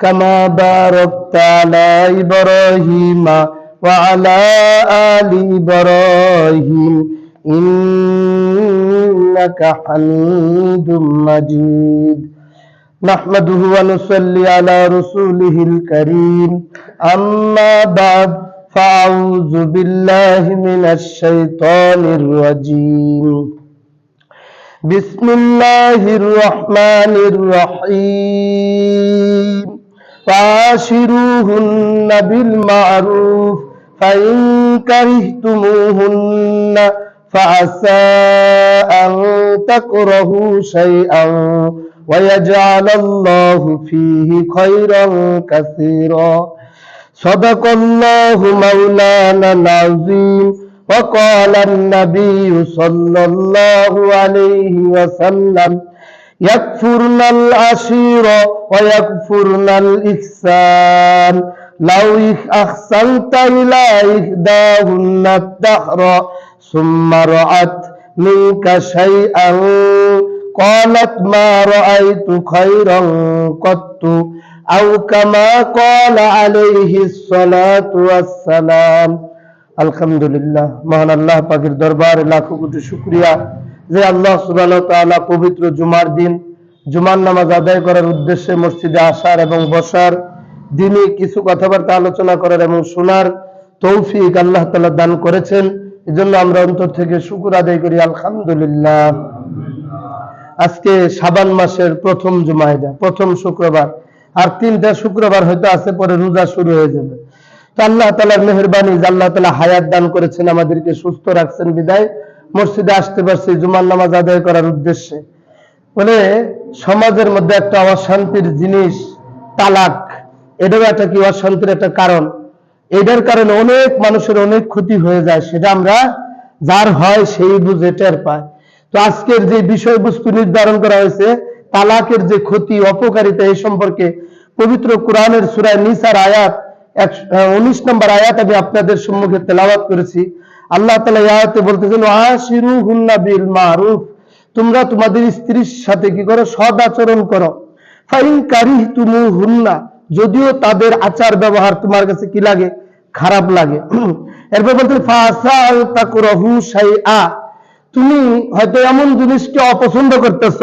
كما باركت على إبراهيم وعلى آل إبراهيم. إنك حميد مجيد. نحمده ونصلي على رسوله الكريم. أما بعد فأعوذ بالله من الشيطان الرجيم. بسم الله الرحمن الرحيم. وعاشروهن بالمعروف فإن كرهتموهن فعسى أن تكرهوا شيئا ويجعل الله فيه خيرا كثيرا صدق الله مولانا العظيم وقال النبي صلى الله عليه وسلم يكفرن العشير ويكفرن الإحسان لو أحسنت إلى إحداهن الدهر ثم رأت منك شيئا قالت ما رأيت خيرا قط أو كما قال عليه الصلاة والسلام আলহামদুলিল্লাহ মহান আল্লাহ পাকের দরবারে লাখো কোটি শুক্রিয়া যে আল্লাহ ওয়া পবিত্র জুমার দিন, জুমার নামাজ আদায় করার উদ্দেশ্যে মসজিদে আসার এবং বসার দিনই কিছু কথাবার্তা আলোচনা করার এবং শোনার তৌফিক আল্লাহ তাআলা দান করেছেন। এজন্য আমরা অন্তর থেকে শুকর আদায় করি, আলহামদুলিল্লাহ। আজকে সাবান মাসের প্রথম জুমা এটা, প্রথম শুক্রবার। আর তিনটা শুক্রবার হয়তো আছে, পরে রোজা শুরু হয়ে যাবে। তো আল্লাহ তালার মেহরবানি, যে আল্লাহ তালা হায়াত দান করেছেন, আমাদেরকে সুস্থ রাখছেন, বিদায়। মসজিদে আসতে পারছি, জুমার নামাজ আদায় করার উদ্দেশ্যে। বলে সমাজের মধ্যে একটা অশান্তির জিনিস, তালাক, এটাও একটা কি অশান্তির একটা কারণ। এটার কারণে অনেক মানুষের অনেক ক্ষতি হয়ে যায়, সেটা আমরা যার হয় সেই বুঝে টের পায়। তো আজকের যে বিষয়বস্তু নির্ধারণ করা হয়েছে, তালাকের যে ক্ষতি, অপকারিতা এই সম্পর্কে পবিত্র কোরআনের সুরায় নিসার আয়াত, এক উনিশ নম্বর আয়াত আমি আপনাদের সম্মুখে তেলাওয়াত করেছি। আল্লাহ তালা এই আয়াতে বলতেছেন আশিরু হুন্না বিল মারুফ তোমরা তোমাদের স্ত্রীর সাথে কি করো? সদ আচরণ করো। ফাইন কারিহ তুমু হুন্না যদিও তাদের আচার ব্যবহার তোমার কাছে কি লাগে? খারাপ লাগে। এরপর বলতে ফাসা আল তাকুরাহু শাইআ। তুমি হয়তো এমন জিনিসকে অপছন্দ করতেছ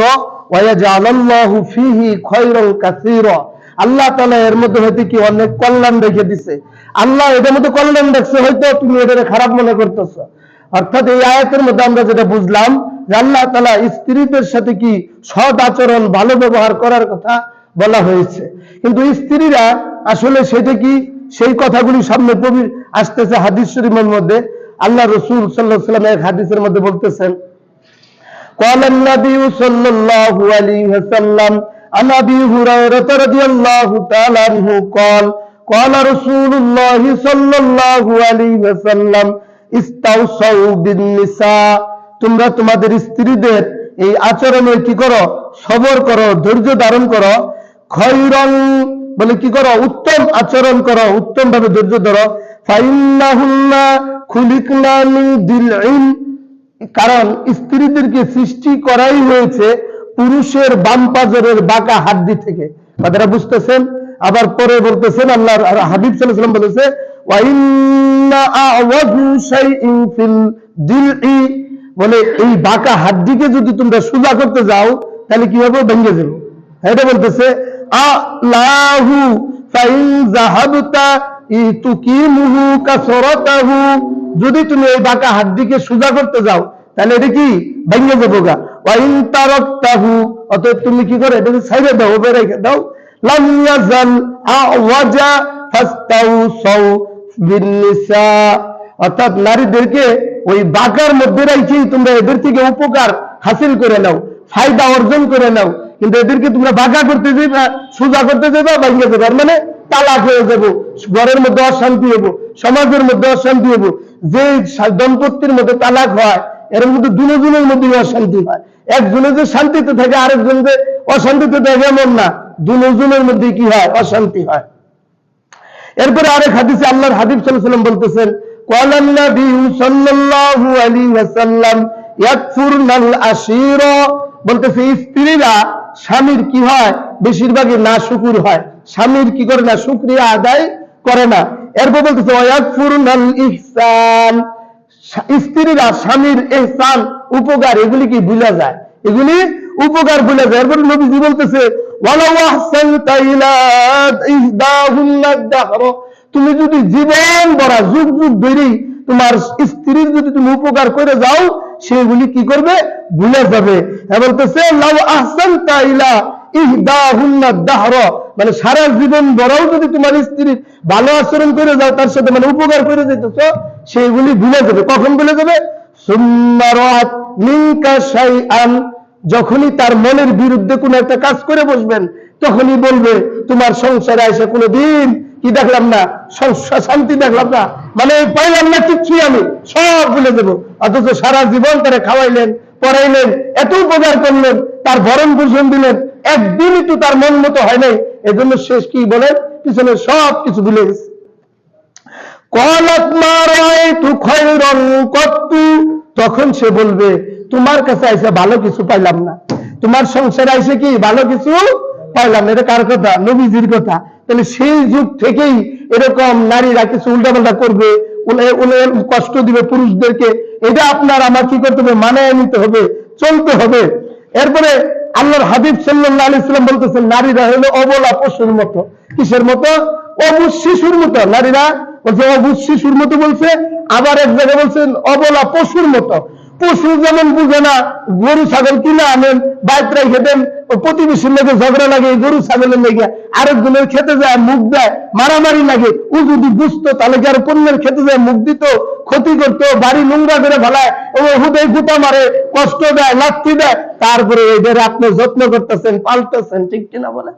ওয়াজালাল্লাহু ফিহি খায়রান কাসীরা। আল্লাহ তাআলা এর মধ্যে হয়তো কি অনেক কল্যাণ রেখে দিছে আল্লাহ এটার মধ্যে কল্যাণ দেখছে হয়তো তুমি এটাকে খারাপ মনে করতেছো অর্থাৎ এই আয়াতের মধ্যে আমরা যেটা বুঝলাম যে আল্লাহ তাআলা স্ত্রীদের সাথে কি সৎ আচরণ ভালো ব্যবহার করার কথা বলা হয়েছে কিন্তু স্ত্রীরা আসলে সেটা কি সেই কথাগুলি সামনে কবি আসতেছে হাদিস শরীফের মধ্যে আল্লাহ রসুল সাল্লাহ সাল্লাম এক হাদিসের মধ্যে বলতেছেন قال النبي صلى الله عليه وسلم عن ابي هريره رضي الله تعالى عنه قال قال رسول الله صلى الله عليه وسلم استوصوا بالنساء তোমরা তোমাদের স্ত্রীদের এই আচরণে কি করো সবর করো ধৈর্য ধারণ করো খৈরং বলে কি করো উত্তম আচরণ করো উত্তম ভাবে ধৈর্য ধরো ফাইন্নাহুন্না খুলিকনা মিন দিলইন কারণ স্ত্রীদেরকে সৃষ্টি করাই হয়েছে পুরুষের বাম পাজরের বাঁকা হাড্ডি থেকে। কথাটা বুঝতেছেন? আবার পরে বলতেছেন আল্লাহ হাবিব আলাইহি বলেছে বলে, এই বাঁকা হাড্ডিকে যদি তোমরা সোজা করতে যাও, তাহলে কি হবে? ভেঙে যাবে। এটা বলতেছে যদি তুমি এই বাঁকা হাড্ডিকে সোজা করতে যাও, তাহলে এটা কি? ভেঙে যাব গা। ওয়াইন তুমি কি করে? এটাকে ছাইড়ে দাও রেখে দাও। লাম ইয়াজাল আওয়াজা ফাস্তাউসাউ বিন্নিসা। অর্থাৎ নারীদেরকে ওই বাঁকার মধ্যে রেখেই তোমরা এদের থেকে উপকার হাসিল করে নাও, ফায়দা অর্জন করে নাও। কিন্তু এদেরকে তোমরা বাঁকা করতে যাবে সোজা করতে যাবে ভেঙে যাবে মানে তালাক হয়ে যাব, ঘরের মধ্যে অশান্তি হব সমাজের মধ্যে অশান্তি হব যে দম্পতির মধ্যে তালাক হয় এর মধ্যে দুজনের মধ্যে অশান্তি হয়। একজনে যে শান্তিতে থাকে, আরেকজন যে অশান্তিতে থাকে, এমন না। দুজনের মধ্যে কি হয়? অশান্তি হয়। এরপরে আরেক হাদিসে আল্লাহর আলাইহি ওয়াসাল্লাম বলতেছেন বলতেছে, স্ত্রীরা স্বামীর কি হয়? বেশিরভাগই না শুকুর হয়। স্বামীর কি করে না? শুকরিয়া আদায় করে না। এরপর বলতেছে ইহসান। স্ত্রীরা স্বামীর এহসান, উপকার, এগুলি কি ভুলে যায়? এগুলি উপকার ভুলে যায়। এরপর নবীজি বলতেছে তুমি যদি জীবন ভরা যুগ যুগ ধরেই তোমার স্ত্রীর যদি তুমি উপকার করে যাও সেগুলি কি করবে? ভুলে যাবে। বলতেছে, লাউ আহসানতা ইলা ইহদাহুন্না দাহর। মানে সারা জীবন ভরাও যদি তোমার স্ত্রীর ভালো আচরণ করে যাও, তার সাথে মানে উপকার করে যেতেছ সেইগুলি ভুলে যাবে। কখন ভুলে যাবে? যখনই তার মনের বিরুদ্ধে কোনো একটা কাজ করে বসবেন, তখনই বলবে, তোমার সংসারে এসে কোনো দিন কি দেখলাম না? সংসার, শান্তি দেখলাম না। মানে পাইলাম না কিচ্ছু আমি, সব ভুলে দেবো অথচ সারা জীবন তারা খাওয়াইলেন, পড়াইলেন, এত উপকার করলেন, তার ভরণ পোষণ দিলেন, একদিনই তো তার মন মতো হয় নাই। এজন্য শেষ কি বলেন? পিছনে সব কিছু ভুলে গেছে। তখন সে বলবে, তোমার কাছে আইসে ভালো কিছু পাইলাম না। তোমার সংসারে আইসে কি ভালো কিছু পাইলাম না? এটা কার কথা? নবীজির কথা। তাহলে সেই যুগ থেকেই এরকম নারীরা কিছু উল্টাপাল্টা করবে কষ্ট দিবে পুরুষদেরকে। এটা আপনার আমার কি করতে হবে? মানায় নিতে হবে, চলতে হবে। এরপরে আল্লাহর হাবিব সাল্লাল্লাহু আলাইহি সাল্লাম বলতেছেন, নারীরা হলো অবলা পশুর মতো। কিসের মতো? অবুজ শিশুর মতো। নারীরা বলছে, অবুজ শিশুর মতো বলছে, আবার এক জায়গায় বলছেন, অবলা পশুর মতো। পশু যেমন বুঝে না, গরু, ছাগল কিনে আনেন বাইক রেখে দেন, প্রতিবেশীর লেগে ঝগড়া লাগে, গরু, ছাগলের লেগে আরেকজনের খেতে যায়, মুখ দেয়, মারামারি লাগে, ও যদি বুঝতো, তাহলে কি আর পণ্যের খেতে যায়, মুখ দিত, ক্ষতি করতো, বাড়ি নোংরা করে ফেলায়, ও হুদয় গুতা মারে, কষ্ট দেয়, লাথি দেয় তারপরে এদের আপনি যত্ন করতেছেন পাল্টেছেন ঠিক কিনা বলে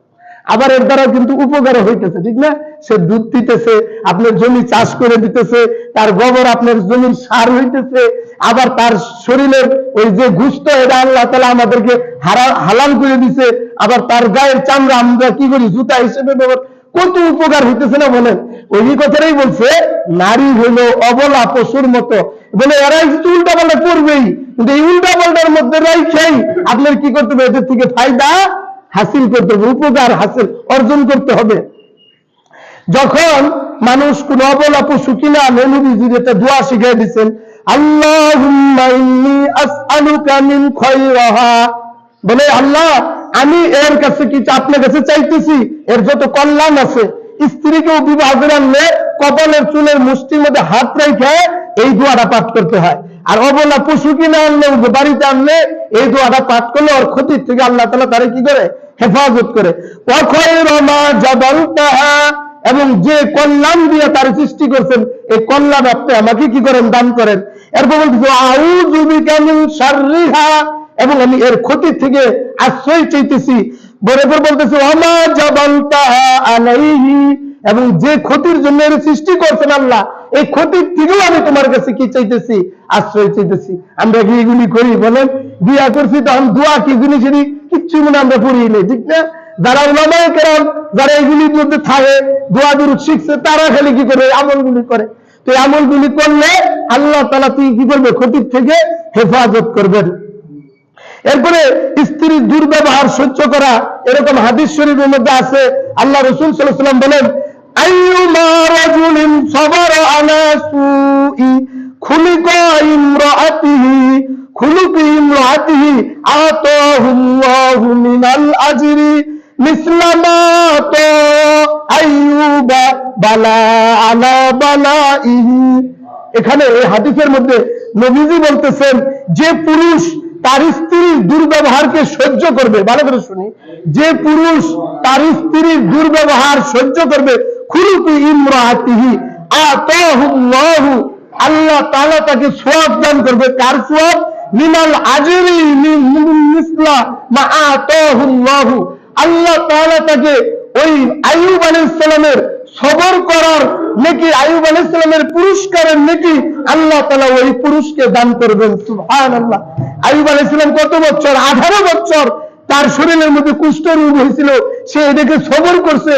আবার এর দ্বারা কিন্তু উপকার হইতেছে, ঠিক না? সে দুধ দিতেছে, আপনার জমি চাষ করে দিতেছে, তার গোবর আপনার জমির সার হইতেছে, আবার তার শরীরের ওই যে গুস্ত, এটা আল্লাহ তালা আমাদেরকে হালাল করে দিছে, আবার তার গায়ের চামড়া আমরা কি করি, জুতা হিসেবে ব্যবহার কত উপকার হইতেছে না বলেন? ওই কথাটাই বলছে, নারী হইল অবলা পশুর মতো। বলে এরাই উল্টা পাল্টা করবেই। কিন্তু এই উল্টা পাল্টার মধ্যে রাইখাই আপনার কি করতে হবে? এদের থেকে ফায়দা হাসিল করতে হবে, উপকার হাসিল অর্জন করতে হবে। যখন মানুষ কোন অবলা পশু কিনা, নবীজির একটা দোয়া শিখিয়ে দিচ্ছেন বলে, আল্লাহ, আমি এর কাছে কি আপনার কাছে চাইতেছি? এর যত কল্যাণ আছে, স্ত্রীকেও বিবাহ করে আনলে কপালের চুলের মুষ্টির মধ্যে হাত রেখে এই দোয়াটা পাঠ করতে হয়। আর অবলা পশু কিনে আনলে বাড়িতে আনলে, এই দোয়াটা পাঠ করলে ওর ক্ষতির থেকে আল্লাহ তালা তারা কি করে? হেফাজত করে। এবং যে কল্যাণ দিয়ে তার সৃষ্টি করছেন, এই কল্যাণ আপনি আমাকে কি করেন? দান করেন। এরপর বলতেছে এবং আমি এর ক্ষতি থেকে আশ্রয় চাইতেছি। বরফর বলতেছে জাবালতাহা আলাইহি। এবং যে ক্ষতির জন্য এর সৃষ্টি করছেন আল্লাহ এই ক্ষতির থেকেও আমি তোমার কাছে কি চাইতেছি? আশ্রয় চাইতেছি। আমরা কি এগুলি করি বলেন? বিয়া করছি তখন দোয়া কি জিনিস এরই কিচ্ছু মনে আমরা পড়ি নেই, ঠিক না? যারা উলামায়ে কেরাম, যারা এগুলির মধ্যে থাকে, দোয়া দুরুদ শিখছে, তারা খালি কি করে? আমলগুলি করে। তো আমলগুলি করলে আল্লাহ তালা তুই কি করবে? ক্ষতির থেকে হেফাজত করবেন। এরপরে স্ত্রীর দুর্ব্যবহার সহ্য করা, এরকম হাদিস শরীফের মধ্যে আছে। আল্লাহ রসুল সাল্লাম বলেন, আইয়ুমা রাজুলিন সাবারা এখানে এই হাদিসের মধ্যে নবীজি বলতেছেন, যে পুরুষ তার স্ত্রীর দুর্ব্যবহারকে সহ্য করবে, ভালো করে শুনি, যে পুরুষ তার স্ত্রীর দুর্ব্যবহার সহ্য করবে খুলুকি ইমরাতিহি আল্লাহ তাআলা তাকে সওয়াব দান করবে। কার সওয়াব? মিনাল আজরি আল্লাহ তাআলা তাকে ওই আইয়ুব আলাইসালামের সবর করার নাকি, আইয়ুব আলাইসালামের পুরস্কারের নাকি আল্লাহ তালা ওই পুরুষকে দান করবেন। সুহান আল্লাহ আইয়ুব আলাইসালাম কত বছর? আঠারো বছর। তার শরীরের মধ্যে কুষ্ঠ রোগ হয়েছিল। সে এটাকে সবর করছে।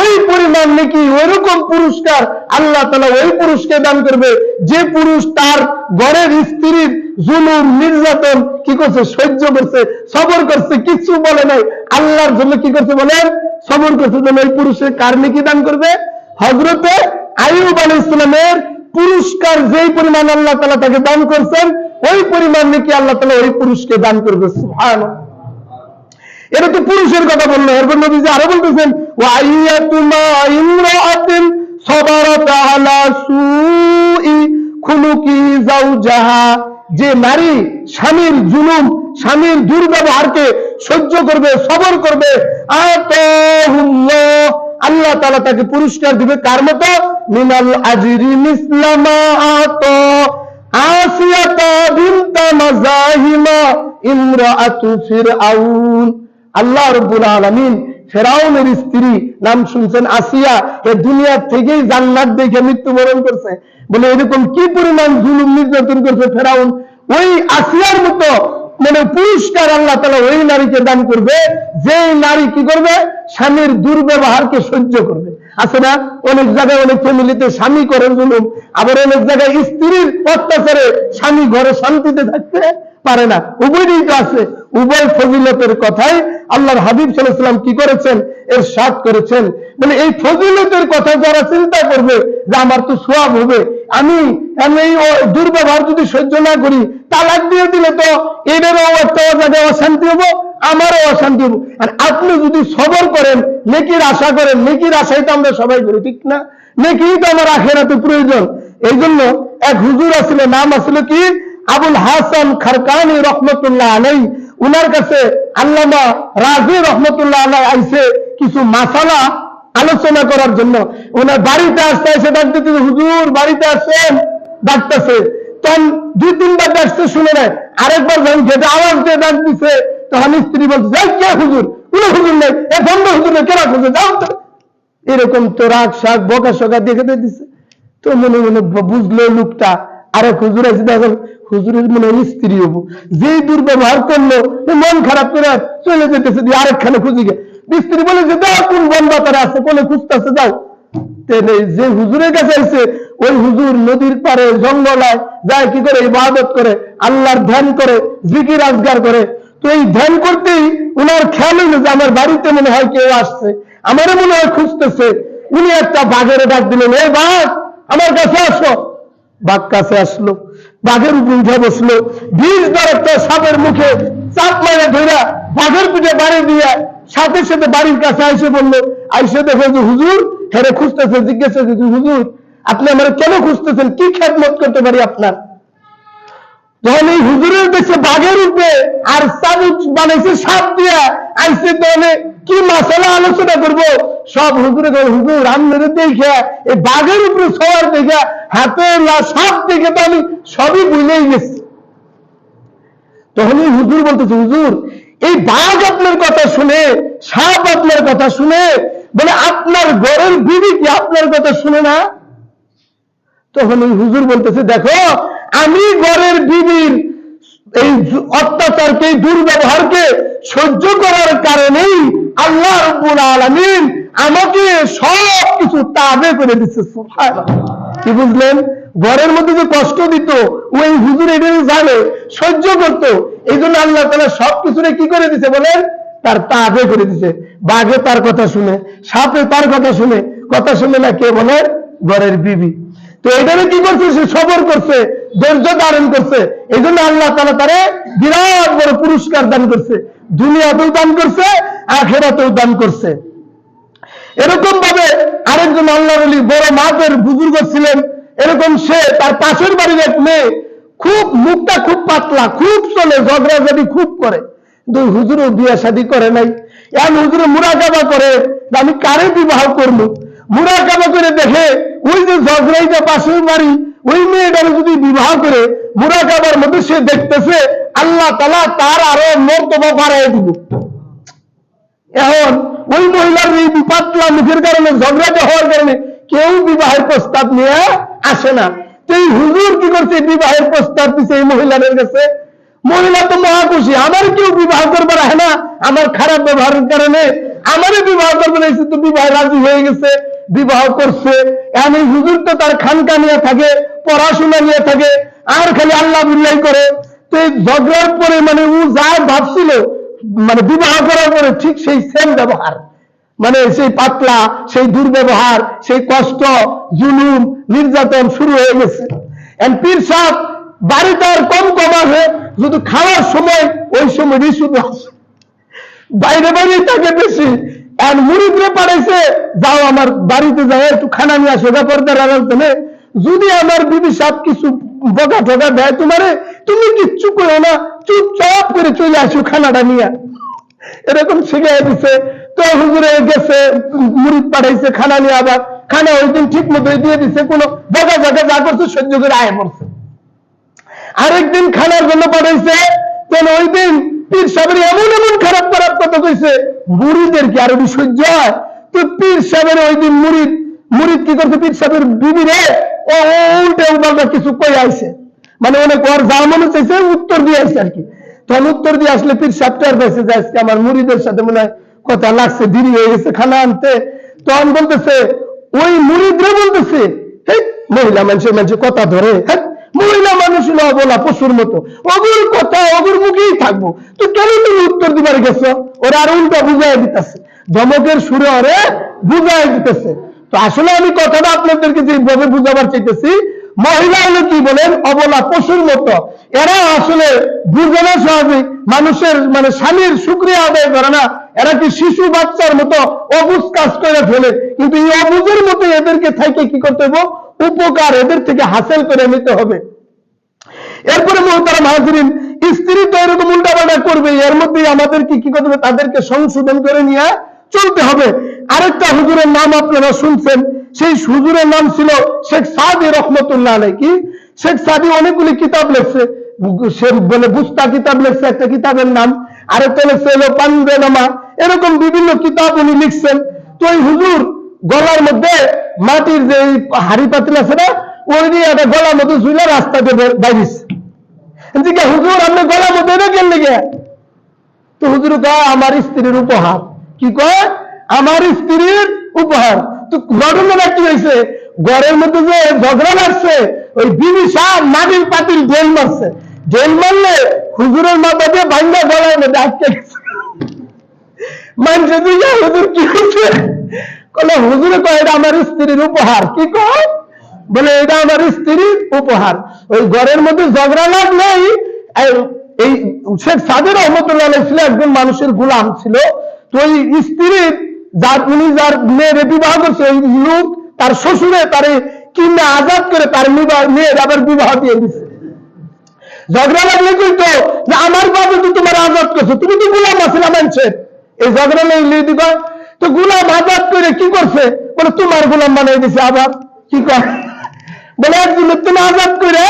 ওই পরিমাণ নাকি ওইরকম পুরস্কার আল্লাহ তালা ওই পুরুষকে দান করবে। যে পুরুষ তার ঘরের স্ত্রীর জুলুম, নির্যাতন কি করছে, সহ্য করছে, সবর করছে, কিছু বলে নাই। আল্লাহর জন্য কি করছে বলেন? সবর করছে জন্য ওই পুরুষের কার নাকি দান করবে? হজরতে আইয়ুব আলী ইসলামের পুরস্কার যেই পরিমাণ আল্লাহ তালা তাকে দান করছেন, ওই পরিমাণ নাকি আল্লাহ তালা ওই পুরুষকে দান করবে। সুবহানাল্লাহ। এটা তো পুরুষের কথা বলল। এরপর নবীজি আরও বলতেছেন সাবারাত আলা সুই খুলুকি যে নারী স্বামীর জুলুম, স্বামীর দুর্ব্যবহারকে সহ্য করবে, সবর করবে আল্লাহ তাআলা তাকে পুরস্কার দিবে কার মতো? মিনাল আজরি মিসলামা আত, আসিয়াতা বিনতা মাজাহিমা ইমরাআতু ফিরআউন। আল্লাহ রব্বুল আলামিন ফেরাউনের স্ত্রী, নাম শুনছেন আসিয়া, এ দুনিয়া থেকেই জান্নাত দেখে মৃত্যুবরণ করছে। বলে এরকম কি পরিমাণ জুলুম নির্যাতন করছে ফেরাউন? ওই আসিয়ার মতো মানে পুরস্কার আল্লাহ তালা ওই নারীকে দান করবে যে নারী কি করবে? স্বামীর দুর্ব্যবহারকে সহ্য করবে। আছে না? অনেক জায়গায় অনেক ফ্যামিলিতে স্বামী করে জুলুম, আবার অনেক জায়গায় স্ত্রীর অত্যাচারে স্বামী ঘরে শান্তিতে থাকতে পারে না। উভয়ই তো আছে। উভয় ফজিলতের কথাই আল্লাহর হাবিব সাল্লাম কি করেছেন? এর সাত করেছেন। মানে এই ফজিলতের কথা যারা চিন্তা করবে যে আমার তো সোয়াব হবে, আমি আমি এই দুর্ব্যবহার যদি সহ্য না করি, তালাক দিয়ে দিলে তো এদেরও একটা জায়গায় অশান্তি হব, আমারও অশান্তি হব। আর আপনি যদি সবর করেন, নেকির আশা করেন, নেকির আশাই তো আমরা সবাই করি, ঠিক না? নেকি তো আমার আখেরাতে প্রয়োজন। এই জন্য এক হুজুর আসলে, নাম আসলে কি? আবুল হাসান খারকানি রহমতুল্লাহ আলাই, উনার কাছে আল্লামা রাজি রহমতুল্লাহ আলাই আইসে কিছু মাসালা আলোচনা করার জন্য। ওনার বাড়িতে আসতে এসে ডাকতে তিনি হুজুর বাড়িতে আসছেন, ডাকতেছে। তখন দুই তিনবার ডাকছে, শুনে নেয় আরেকবার যখন যেটা আওয়াজ দিয়ে ডাক দিছে, তখন স্ত্রী বলছে, যাই কে হুজুর? কোন হুজুর নেই। এ বন্ধ হুজুর নেই কেনা খুঁজে যাও তো। এরকম তো রাগ, শাক, বকা সকা দেখে দিয়ে দিছে। তো মনে মনে বুঝলো লোকটা। আরেক হুজুর আছে দেখেন হুজুরের মনে হয় স্ত্রী হব। যেই দুর্ব্যবহার করল মন খারাপ করে চলে যেতেছে, দিয়ে আরেকখানে খুঁজি গে স্ত্রী বলেছে দাও, কোন বন বাতারে আছে, কোনে খুঁজতেছে, যাও। যে হুজুরের কাছে আছে ওই হুজুর নদীর পারে জঙ্গলায় যায় কি করে? ইবাদত করে, আল্লাহর ধ্যান করে, জিকির আজগার করে। তো এই ধ্যান করতেই উনার খেয়াল হইল যে, আমার বাড়িতে মনে হয় কেউ আসছে। আমারও মনে হয় খুঁজতেছে। উনি একটা বাঘের ডাক দিলেন এই বাঘ, আমার কাছে আসো। বাঘ কাছে আসলো। বাঘের উপর উঠে বসল। বিষ দর একটা সাপের মুখে চাপ মারে ধরা বাঘের পিঠে বাড়ি দিয়ে সাথে সাথে বাড়ির কাছে আইসে বলল, আইসে দেখো যে হুজুর, হেরে খুঁজতেছে, জিজ্ঞেস করছে, হুজুর, আপনি আমার কেন খুঁজতেছেন? কি খেদমত করতে পারি আপনার? যখন এই হুজুরের দেশে বাঘের উপরে আর চাবুক বানাইছে সাপ দিয়া, আইসে তাহলে কি মশলা আলোচনা করব? সব হুজুরে হুজুর আপনাদের দেখে, এই বাঘের উপরে সবার দেখে, হাতে সাপ দেখে তো আমি সবই বুঝেই গেছি। তখন হুজুর বলতেছে, হুজুর, এই বাঘ আপনার কথা শুনে, সাপ আপনার কথা শুনে, বলে আপনার ঘরের বিবি কি আপনার কথা শুনে না? তখন ওই হুজুর বলতেছে, দেখো, আমি ঘরের বিবির এই অত্যাচারকে, দুর্ব্যবহারকে সহ্য করার কারণেই আল্লাহ রব্বুল আলামিন আমাকে সব কিছু তাবে করে দিচ্ছে। কি বুঝলেন? ঘরের মধ্যে যে কষ্ট দিত ওই হুজুর এটা জানে, সহ্য করতো এই জন্য আল্লাহ তালা সব কিছুরে কি করে দিছে বলেন? তার তাবে করে দিছে। বাঘে তার কথা শুনে, সাপে তার কথা শুনে কথা শুনে না কে বলে? ঘরের বিবি। তো এখানে কি করছে? সে সবর করছে। ধৈর্য ধারণ করছে। এই জন্য আল্লাহ তালা তারে বিরাট বড় পুরস্কার দান করছে। দুনিয়াতেও দান করছে, আখেরাতেও দান করছে। এরকম ভাবে আরেকজন আল্লাহ আলী বড় মাপের বুজুর্গ ছিলেন। এরকম সে, তার পাশের বাড়ির এক মেয়ে খুব, মুখটা খুব পাতলা, খুব চলে, ঝগড়াঝাটি খুব করে। কিন্তু হুজুরও বিয়ে শাদী করে নাই। এমন হুজুরে মুরাকাবা করে আমি কারে বিবাহ করব? মুরাকাবা করে দেখে ওই যে ঝগড়াইটা পাশের বাড়ি ওই মেয়েটারে যদি বিবাহ করে, মুরাকাবার মধ্যে সে দেখতেছে আল্লাহ তালা তার আরও মর্তবা বাড়াই দিব এখন ওই মহিলার এই পাতলা মুখের কারণে, ঝগড়াটা হওয়ার কারণে কেউ বিবাহের প্রস্তাব নিয়ে আসে না। তো এই হুজুর কি করছে? বিবাহের প্রস্তাব দিচ্ছে এই মহিলাদের কাছে। মহিলা তো মহা খুশি, আমার কেউ বিবাহ করবার হয় না। আমার খারাপ ব্যবহারের কারণে আমারই বিবাহ করবে না এসে তো বিবাহ রাজি হয়ে গেছে। বিবাহ করছে এই হুজুর তো তার খানকা নিয়ে থাকে, পড়াশোনা নিয়ে থাকে, আর খালি আল্লাহ বিল্লাই করে। তো এই ঝগড়ার পরে মানে ও যা ভাবছিল মানে বিবাহ করার পরে ঠিক সেই সেম ব্যবহার। মানে সেই পাতলা, সেই দুর্ব্যবহার, সেই কষ্ট, জুলুম, নির্যাতন শুরু হয়ে গেছে। পীর সাহেব বাড়িতে আর কম কম আসে, শুধু খাওয়ার সময়, ওই সময়ই শুধু আসে। বাইরে বাইরে থাকে বেশি আর মুড়িদরে পাঠাইছে যাও আমার বাড়িতে যাও, একটু খানা নিয়ে আসো পর্দার আড়াল আলোচনে যদি আমার বিবি সাহেব কিছু বকা ঠকা দেয় তোমারে, তুমি কিচ্ছু করো না, চুপচাপ করে চলে আসো খানাটা নিয়ে। এরকম শিখে দিছে। তো হুজুরে গেছে মুড়িদ পাঠাইছে খানা নিয়ে আবার। খানা ওই দিন ঠিক মতো দিয়ে দিছে, কোনো বকা বকা যা করছে, সহ্য করে আয় পড়ছে। আরেকদিন খানার জন্য পাঠাইছে তেন ওই দিন পীর সাহেবের এমন এমন খারাপ খারাপ কথা কইছে মুড়িদের কি আরও সহ্য হয়? তো পীর সাহেবের ওই দিন মুড়িদ মুড়িদ কি করছে? পীর সাহেবের বিবি রে ও উল্টে উল্টা কিছু কই আইছে। মানে অনেক ওর যা মনে চাইছে উত্তর দিয়ে আসছে আর কি। তখন উত্তর দিয়ে আসলে পীর সাহেবটা আর পাইছে যে আজকে আমার মুড়িদের সাথে মনে হয় কথা লাগছে দেরি হয়ে গেছে খানা আনতে। তখন বলতেছে ওই মুড়িদরে বলতেছে "হেই, মহিলা মানুষের মানুষের কথা ধরে হ্যাঁ মহিলা মানুষ না বলা পশুর মতো। অগুর কথা, অগুর মুখেই থাকব। তো কেন তুমি উত্তর দিবার গেছো? ওরা আর উল্টা বুঝাই দিতেছে। ধমকের সুরে ওরে বুঝাই দিতেছে। তো আসলে আমি কথাটা আপনাদেরকে যেভাবে বুঝাবার চাইতেছি, মহিলা হলো কি বলেন, অবলা, পশুর মতো। এরা আসলে বুঝে না সহজে মানুষের মানে স্বামীর শুক্রিয়া আদায় করে না। এরা কি শিশু বাচ্চার মতো অবুজ কাজ করে ফেলে? কিন্তু এই অবুজের মতো এদেরকে থেকে কি করতে হবে উপকার এদের থেকে হাসিল করে নিতে হবে। এরপরে মোহতারাম হাজরিন স্ত্রী তো এরকম উল্টাপাল্টা করবে, এর মধ্যেই আমাদেরকে কি করতে হবে? তাদেরকে সংশোধন করে নিয়ে চলতে হবে। আরেকটা হুজুরের নাম আপনারা শুনছেন, সেই হুজুরের নাম ছিল শেখ সাদি রহমতুল্লাহ আলাই কি? শেখ সাদি অনেকগুলি কিতাব লেখছে, সে বলে বুস্তা কিতাব লেখছে, একটা কিতাবের নাম, আরেকটা লেখছে হলো পান্দেনামা এরকম বিভিন্ন কিতাব উনি লিখছেন। তো এই হুজুর গলার মধ্যে মাটির যে হাড়ি পাতিল আছে না ওই দিয়ে একটা গলার মধ্যে ঝুলে রাস্তাতে বাইরিস। জিজ্ঞা হুজুর আপনি গলার মধ্যে এটা কেন লেগে তো হুজুর কয় আমার স্ত্রীর উপহার কি কয় আমার স্ত্রীর উপহার তো ঘটনাটা কি হয়েছে ঘরের মধ্যে যে ঝগড়া লাগছে ওই বিবি সাহ মাটির পাতিল ডেল মারছে ডেল মারলে হুজুরের মাথা দিয়ে ভাঙ্গা গলার মধ্যে আটকে গেছে মানুষের দিকে হুজুর কি হয়েছে বলে হুজুরে কয় এটা আমার স্ত্রীর উপহার কি কয় বলে এটা আমার স্ত্রীর উপহার ওই ঘরের মধ্যে ঝগড়া লাগলেই এই- এই শেখ সাদের রহমতুল্লাহ ছিল একজন মানুষের গোলাম ছিল। তো ওই স্ত্রীর যার, উনি যার মেয়ের বিবাহ করছে, ওই লোক তার শ্বশুরে তারে কিনা আজাদ করে তার মেয়ের আবার বিবাহ দিয়ে দিচ্ছে ঝগড়া লাগলে কিন্তু যে আমার বাবা তো তোমার আজাদ করছে, তুমি তো গোলাম আছিল মানছে এই ঝগড়া লাগলে দিবা। তো গোলাম আজাদ করে কি করছে? বলে তোমার গোলাম বানাই দিছে আবার। কি কর বলে একজন, তুমি আজাদ করে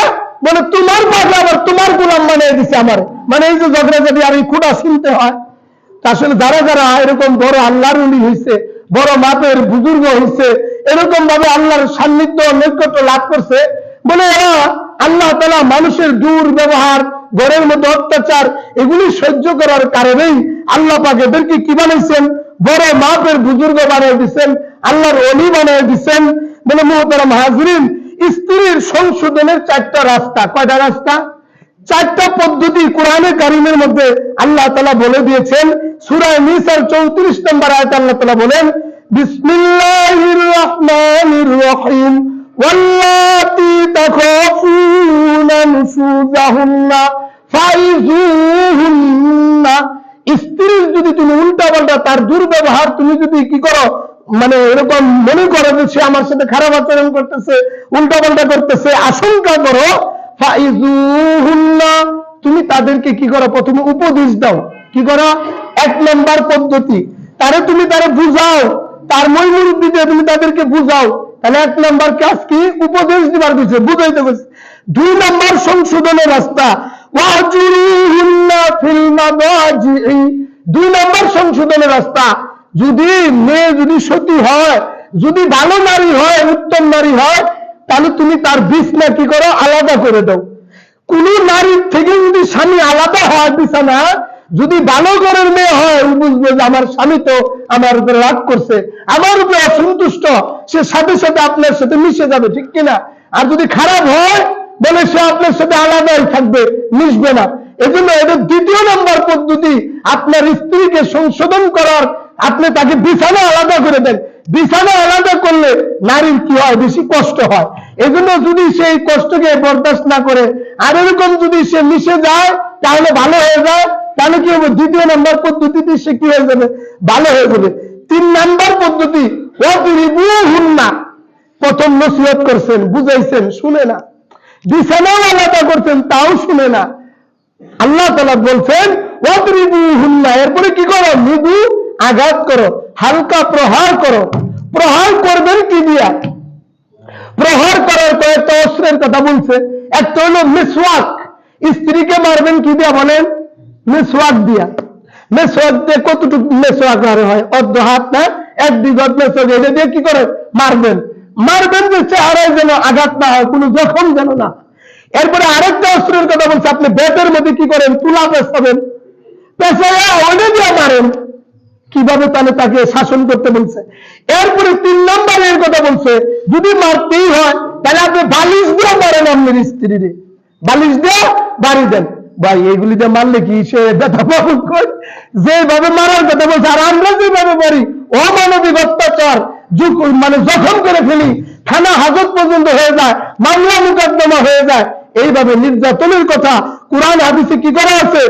বলে, তোমার বাবা আবার তোমার গোলাম বানিয়ে দিছে আমার। মানে এই যে ঝগড়া যদি আমি খুঁটা শুনতে হয় আসলে যারা যারা এরকম বড় আল্লাহর উনি হয়েছে বড় মাপের বুজুর্গ হয়েছে এরকম ভাবে আল্লাহর সান্নিধ্য নৈকট্য লাভ করছে, বলে এরা আল্লাহ তালা মানুষের দূর ব্যবহার গড়ের মধ্যে অত্যাচার, এগুলি সহ্য করার কারণেই আল্লাহ পাক এদেরকে কি বানাইছেন? বড় মাপের বুজুর্গ বানিয়ে দিচ্ছেন আল্লাহর অলি বানিয়ে দিচ্ছেন বলে, মোহতারাম হাজরিন স্ত্রীর সংশোধনের চারটা রাস্তা কয়টা রাস্তা চারটা পদ্ধতি কোরআনে কারিমের মধ্যে আল্লাহ তালা বলে দিয়েছেন সুরায় নিসার চৌত্রিশ নম্বর আয়তে আল্লাহ তালা বলেন বিসমিল্লাহির রহমানির রহিম واللاتي تخافون نشوزهن فعظوهن স্ত্রীর যদি তুমি উল্টা পাল্টা তার দুর্ব্যবহার তুমি যদি কি করো মানে এরকম মনে করো যে সে আমার সাথে খারাপ আচরণ করতেছে উল্টা পাল্টা করতেছে, আশঙ্কা করো তুমি তাদেরকে কি করো? প্রথমে উপদেশ দাও। কি করো? এক নম্বর পদ্ধতি। তারে তুমি তারে বুঝাও। তার মই মুরব্বী দিয়ে তুমি তাদেরকে বুঝাও। তাহলে এক নম্বর কাজ কি? উপদেশ দিবার দিচ্ছে বুঝাইতে বলছে। দুই নম্বর সংশোধনের রাস্তা। দুই নম্বর সংশোধনের রাস্তা। যদি মেয়ে যদি সতী হয়, যদি ভালো নারী হয়, উত্তম নারী হয়, তাহলে তুমি তার বিছনা কি করো? আলাদা করে দাও। কোন নারীর থেকে যদি স্বামী আলাদা হয় বিছানা, যদি ভালো ঘরের মেয়ে হয় বুঝবে যে আমার স্বামী তো আমার উপরে রাগ করছে, আমার উপরে অসন্তুষ্ট, সে সাথে সাথে আপনার সাথে মিশে যাবে, ঠিক কিনা? আর যদি খারাপ হয়, বলে সে আপনার সাথে আলাদাই থাকবে, মিশবে না। এজন্য এটা দ্বিতীয় নম্বর পদ্ধতি, আপনার স্ত্রীকে সংশোধন করার আপনি তাকে বিছানা আলাদা করে দেন। বিছানা আলাদা করলে নারীর কি হয়? বেশি কষ্ট হয়। এজন্য যদি সেই কষ্টকে বরদাস্ত না করে, আর এরকম যদি সে মিশে যায়, তাহলে ভালো হয়ে যায়। তাহলে কি হবে? দ্বিতীয় নম্বর পদ্ধতিতে সে কি হয়ে যাবে? ভালো হয়ে যাবে। তিন নম্বর পদ্ধতি না প্রথম নসিহত করছেন, বুঝাইছেন, শুনে না। বিছানাও আলাদা করছেন, তাও শুনে না। আল্লাহ তালা বলছেন হুন্না এরপরে কি করো? মৃদু আঘাত করো, হালকা প্রহার করো। প্রহার করবেন কি দিয়া? প্রহার করার কয়েকটা অস্ত্রের কথা বলছে, একটা হলো মিসওয়াক স্ত্রীকে মারবেন কি দিয়া বলেন? মিসওয়াক দিয়া। মেসোয়াক দিয়ে কতটুকু মেসোয়াক আর হয়? অর্ধ হাত না? এক বিগত মেসোয়াক এটা দিয়ে কি করে মারবেন। মারবেন যে চেহারায় যেন আঘাত না হয়, কোনো জখম যেন না। এরপরে আরেকটা অস্ত্রের কথা বলছে, আপনি ব্যাটের মধ্যে কি করেন? তুলা পেছাবেন পেছাইয়া অনেক দিয়ে মারেন। কীভাবে তাহলে তাকে শাসন করতে বলছে? এরপরে তিন নম্বরের কথা বলছে, যদি মারতেই হয়, তাহলে আপনি বালিশ দিয়ে মারেন আপনার স্ত্রীরে। বালিশ দিয়ে বাড়ি দেন। ভাই, এইগুলি দিয়ে মারলে কি সে ব্যথা পাবো যেভাবে মারার কথা বলছে, আর আমরা যেভাবে মারি, অমানবিক অত্যাচার মানে জখম করে ফেলি, থানা হাজত পর্যন্ত হয়ে যায়, মামলা মোকদ্দমা হয়ে যায়, এইভাবে নির্যাতনের কথা কোরআন হাদিসে কি করা আছে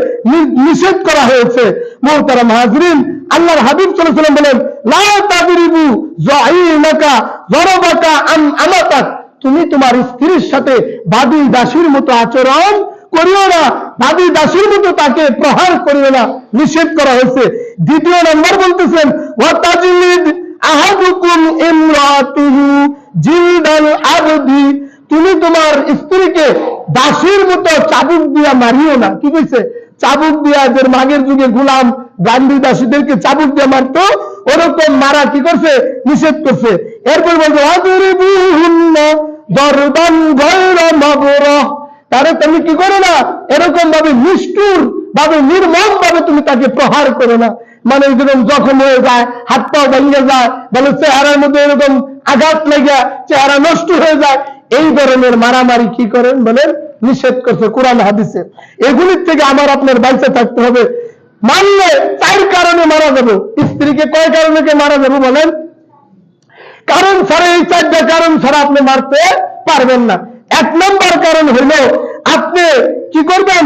নিষেধ করা হয়েছে। মোহতারাম হাজরিন, আল্লাহর হাবিব ওয়াসাল্লাম বলেন তুমি তোমার স্ত্রীর সাথে বাদী দাসীর মতো আচরণ করিও না। বাদী দাসীর মতো তাকে প্রহার করিও না। নিষেধ করা হয়েছে। দ্বিতীয় নম্বর বলতেছেন তুমি তোমার স্ত্রীকে দাসীর মতো চাবুক দিয়া মারিও না। কি কইছে? চাবুক দিয়া এদের মাগের যুগে গুলাম গান্ধী দাসীদেরকে চাবুক দিয়ে মারতো, ওরকম মারা কি করছে? নিষেধ করছে। এরপর বলছে তারে তুমি কি করো না? এরকম ভাবে নিষ্ঠুর ভাবে নির্মম ভাবে তুমি তাকে প্রহার করো না। মানে যেরকম জখম হয়ে যায়, হাত পা ভেঙে যায়, বলে চেহারার মধ্যে এরকম আঘাত লেগে চেহারা নষ্ট হয়ে যায়। এই ধরনের মারামারি কি করেন বলেন? নিষেধ করছে কোরআন, হাদিসে। এগুলির থেকে আমার আপনার বাইচে থাকতে হবে। মানলে চার কারণে মারা যাবে। স্ত্রীকে কয় কারণে মারা যাবে বলেন? কারণ ছাড়া এই চারটা কারণ ছাড়া আপনি মারতে পারবেন না। এক নম্বর কারণ হইল, আপনি কি করবেন?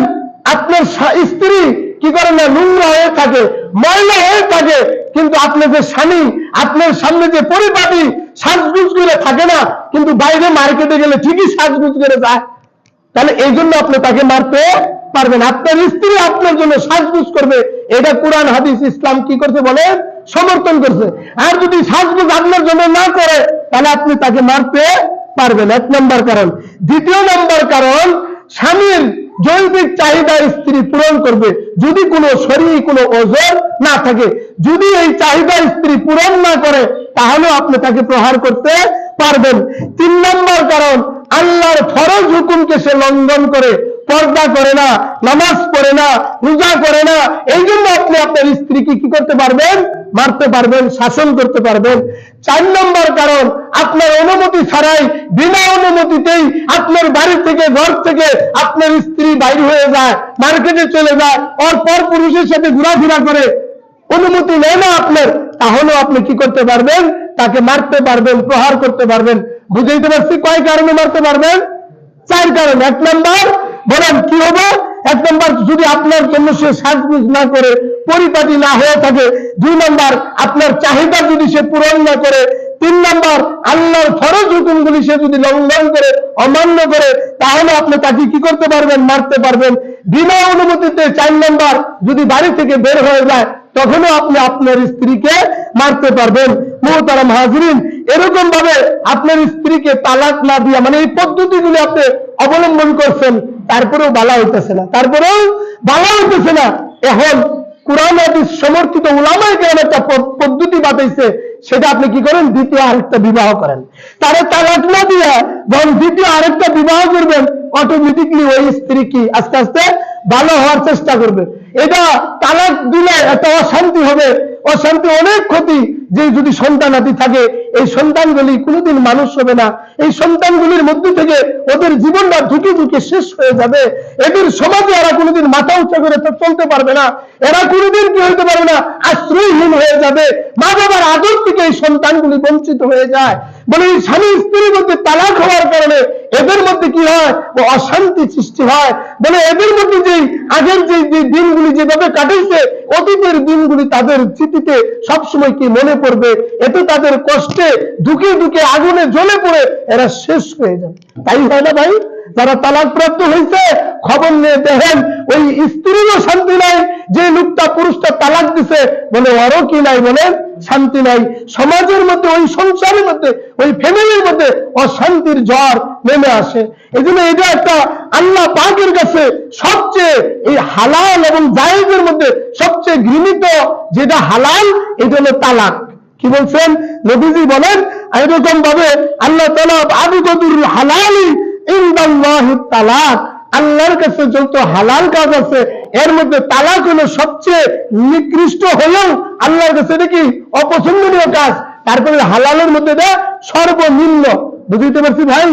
আপনার স্ত্রী কি করে না নোংরা হয়ে থাকে, ময়লা হয়ে থাকে, কিন্তু আপনি যে স্বামী, আপনার সামনে যে পরিপাটি, সাজগুজ করে থাকে না, কিন্তু বাইরে মার্কেটে গেলে ঠিকই সাজগুজ করে যায়। তাহলে এই জন্য আপনি তাকে মারতে পারবেন। আপনার স্ত্রী আপনার জন্য সাজগুজ করবে। এটা কোরআন, হাদিস, ইসলাম কি করছে বলে? সমর্থন করছে। আর যদি সাজগুজ আপনার জন্য না করে, তাহলে আপনি তাকে মারতে পারবেন। এক নম্বর কারণ। দ্বিতীয় নম্বর কারণ, স্বামীর জৈবিক চাহিদা স্ত্রী পূরণ করবে যদি কোনো শরীর, কোনো ওজন না থাকে। যদি এই চাহিদা স্ত্রী পূরণ না করে তাহলে আপনি তাকে প্রহার করতে পারবেন। তিন নম্বর কারণ আল্লাহর ফরজ হুকুমকে সে লঙ্ঘন করে, পর্দা করে না, নামাজ পড়ে না, রোজা করে না, এই জন্য আপনি আপনার স্ত্রীকে কি করতে পারবেন? মারতে পারবেন, শাসন করতে পারবেন। চার নম্বর কারণ, আপনার অনুমতি ছাড়াই, বিনা অনুমতিতেই আপনার বাড়ি থেকে, ঘর থেকে আপনার স্ত্রী বাইর হয়ে যায়, মার্কেটে চলে যায়, ওর পর পুরুষের সাথে ঘোরাফেরা করে। অনুমতি নেয় না আপনার, তাহলেও আপনি কি করতে পারবেন? তাকে মারতে পারবেন, প্রহার করতে পারবেন। বুঝাইতে পারছি? কয় কারণে মারতে পারবেন? চার কারণ। এক নম্বর, বলেন, কি হবে? এক নম্বর, যদি আপনার জন্য সে সাজগুজ না করে, পরিপাটি না হয়ে থাকে, দুই নম্বর, আপনার চাহিদা যদি সে পূরণ না করে, তিন নম্বর, আল্লাহর ফরজ হুকুমগুলি সে যদি লঙ্ঘন করে, অমান্য করে, তাহলে আপনি তাকে কি করতে পারবেন? মারতে পারবেন। বিনা অনুমতিতে চার নাম্বার যদি বাড়ি থেকে বের হয়ে যায় তখনও আপনি আপনার স্ত্রীকে মারতে পারবেন। মোহতারাম হাজরিন, এরকম ভাবে আপনার স্ত্রীকে তালাক না দিয়া মানে এই পদ্ধতিগুলি আপনি অবলম্বন করছেন, তারপরেও বালা হইতেছে না। তারপরেও বালা হইতেছে না। এখন কোরআন হাদিস সমর্থিত উলামায় কেমন একটা পদ্ধতি বাতাইছে সেটা আপনি কি করেন? দ্বিতীয় আরেকটা বিবাহ করেন। তারে তালাক না দিয়া বরং দ্বিতীয় আরেকটা বিবাহ করবেন অটোমেটিকলি ওই স্ত্রী কি? আস্তে আস্তে ভালো হওয়ার চেষ্টা করবে। এটা তালাক দিলে একটা অশান্তি হবে। অশান্তি অনেক ক্ষতি যে যদি সন্তানাদি থাকে। এই সন্তানগুলি কোনোদিন মানুষ হবে না। এই সন্তানগুলির মধ্যে থেকে ওদের জীবনটা ঢুকে ঢুকে শেষ হয়ে যাবে। এদের সমাজে এরা কোনোদিন মাথা উঁচা করে চলতে পারবে না। এরা কোনোদিন কি হইতে পারবে না? আশ্রয়হীন হয়ে যাবে। মা বাবার আদর থেকে এই সন্তানগুলি বঞ্চিত হয়ে যায়। বলে এই স্বামী স্ত্রীর মধ্যে তালাক হওয়ার কারণে এদের মধ্যে কি হয়? অশান্তি সৃষ্টি হয়। বলে এদের মধ্যে যেই আগের যে যে দিনগুলি যেভাবে কাটাইছে অতীতের দিনগুলি তাদের স্মৃতিতে সবসময় কি মনে পড়বে? এতে তাদের কষ্টে দুঃখে দুঃখে আগুনে জ্বলে পড়ে, এরা শেষ হয়ে যাবে। তাই হয় না ভাই? যারা তালাক প্রাপ্ত হয়েছে খবর নিয়ে দেখেন, ওই স্ত্রীরও শান্তি নাই, যে লোকটা, পুরুষটা তালাক দিছে, বলে ওরও কি নাই বলেন শান্তি নাই। সমাজের মধ্যে, ওই সংসারের মধ্যে, ওই ফ্যামিলির মধ্যে অশান্তির জ্বর নেমে আসে। এই জন্য এটা একটা আল্লাহ পাকের কাছে সবচেয়ে এই হালাল এবং জায়েজের মধ্যে সবচেয়ে ঘৃণিত যেটা হালাল, এটা হলো তালাক। কি বলছেন? নবীজি বলেন এরকম ভাবে আল্লাহ তালা আবু কদুর হালালি তালাক। আল্লাহর কাছে যত হালাল কাজ আছে, এর মধ্যে তালাক হলো সবচেয়ে নিকৃষ্ট হলেও আল্লাহর কাছে এটা কি অপছন্দনীয় কাজ? তারপরে হালালের মধ্যে এটা সর্বনিম্ন। বুঝতে পারছি ভাই?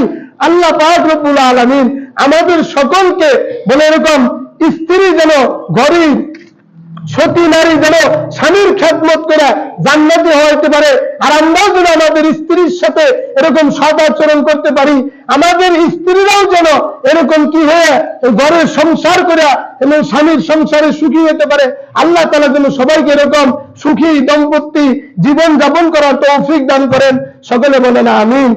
আল্লাহ পাক রব্বুল আলামিন আমাদের সকলকে বলে এরকম স্ত্রী যেন গরিব সতী নারী যেন স্বামীর খেদমত করে জান্নাতি হইতে পারে, আর আমরাও যেন আমাদের স্ত্রীর সাথে এরকম সদ আচরণ করতে পারি, আমাদের স্ত্রীরাও যেন এরকম কি হয়ে ঘরের সংসার করে এবং স্বামীর সংসারে সুখী হতে পারে। আল্লাহ তালা যেন সবাইকে এরকম সুখী দম্পতি জীবন যাপন করার তৌফিক দান করেন। সকলে বলেন আমিন।